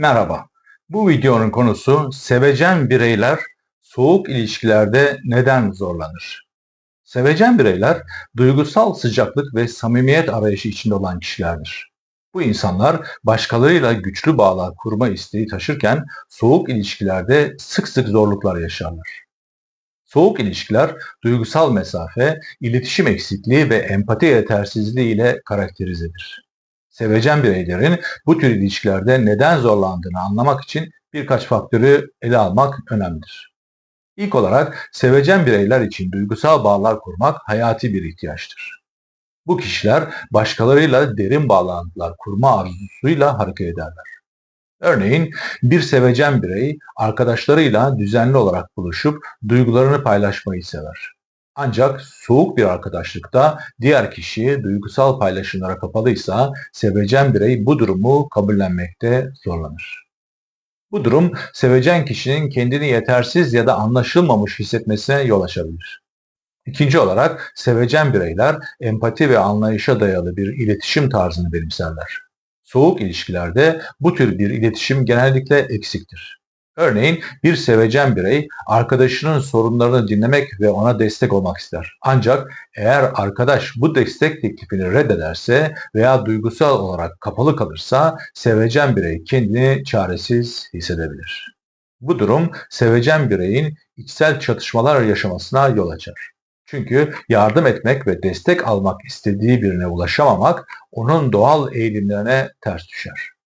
Merhaba. Bu videonun konusu sevecen bireyler soğuk ilişkilerde neden zorlanır? Sevecen bireyler duygusal sıcaklık ve samimiyet arayışı içinde olan kişilerdir. Bu insanlar başkalarıyla güçlü bağlar kurma isteği taşırken soğuk ilişkilerde sık sık zorluklar yaşarlar. Soğuk ilişkiler duygusal mesafe, iletişim eksikliği ve empati yetersizliği ile karakterizedir. Sevecen bireylerin bu tür ilişkilerde neden zorlandığını anlamak için birkaç faktörü ele almak önemlidir. İlk olarak sevecen bireyler için duygusal bağlar kurmak hayati bir ihtiyaçtır. Bu kişiler başkalarıyla derin bağlantılar kurma arzusuyla hareket ederler. Örneğin bir sevecen birey arkadaşlarıyla düzenli olarak buluşup duygularını paylaşmayı sever. Ancak soğuk bir arkadaşlıkta diğer kişi duygusal paylaşımlara kapalıysa sevecen birey bu durumu kabullenmekte zorlanır. Bu durum sevecen kişinin kendini yetersiz ya da anlaşılmamış hissetmesine yol açabilir. İkinci olarak sevecen bireyler empati ve anlayışa dayalı bir iletişim tarzını benimserler. Soğuk ilişkilerde bu tür bir iletişim genellikle eksiktir. Örneğin bir sevecen birey arkadaşının sorunlarını dinlemek ve ona destek olmak ister. Ancak eğer arkadaş bu destek teklifini reddederse veya duygusal olarak kapalı kalırsa sevecen birey kendini çaresiz hissedebilir. Bu durum sevecen bireyin içsel çatışmalar yaşamasına yol açar. Çünkü yardım etmek ve destek almak istediği birine ulaşamamak onun doğal eğilimlerine ters düşer.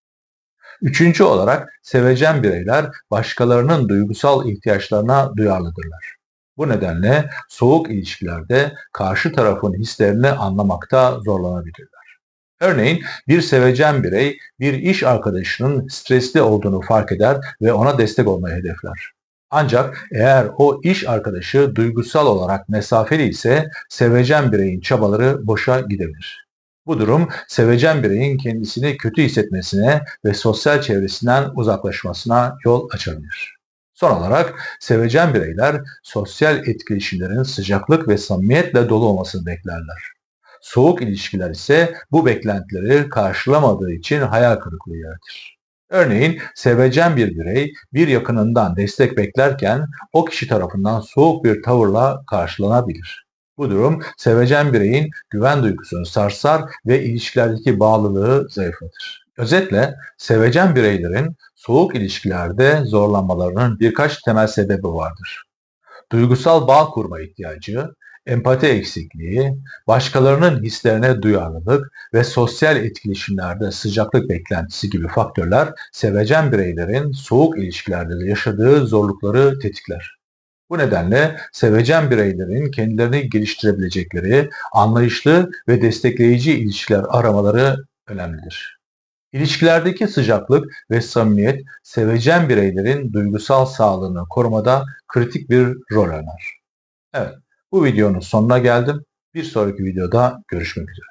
Üçüncü olarak sevecen bireyler başkalarının duygusal ihtiyaçlarına duyarlıdırlar. Bu nedenle soğuk ilişkilerde karşı tarafın hislerini anlamakta zorlanabilirler. Örneğin bir sevecen birey bir iş arkadaşının stresli olduğunu fark eder ve ona destek olmayı hedefler. Ancak eğer o iş arkadaşı duygusal olarak mesafeli ise sevecen bireyin çabaları boşa gidebilir. Bu durum sevecen bireyin kendisini kötü hissetmesine ve sosyal çevresinden uzaklaşmasına yol açabilir. Son olarak sevecen bireyler sosyal etkileşimlerin sıcaklık ve samimiyetle dolu olmasını beklerler. Soğuk ilişkiler ise bu beklentileri karşılamadığı için hayal kırıklığı yaratır. Örneğin sevecen bir birey bir yakınından destek beklerken o kişi tarafından soğuk bir tavırla karşılanabilir. Bu durum sevecen bireyin güven duygusunu sarsar ve ilişkilerdeki bağlılığı zayıflatır. Özetle sevecen bireylerin soğuk ilişkilerde zorlanmalarının birkaç temel sebebi vardır. Duygusal bağ kurma ihtiyacı, empati eksikliği, başkalarının hislerine duyarlılık ve sosyal etkileşimlerde sıcaklık beklentisi gibi faktörler sevecen bireylerin soğuk ilişkilerde yaşadığı zorlukları tetikler. Bu nedenle sevecen bireylerin kendilerini geliştirebilecekleri anlayışlı ve destekleyici ilişkiler aramaları önemlidir. İlişkilerdeki sıcaklık ve samimiyet sevecen bireylerin duygusal sağlığını korumada kritik bir rol oynar. Evet, bu videonun sonuna geldim. Bir sonraki videoda görüşmek üzere.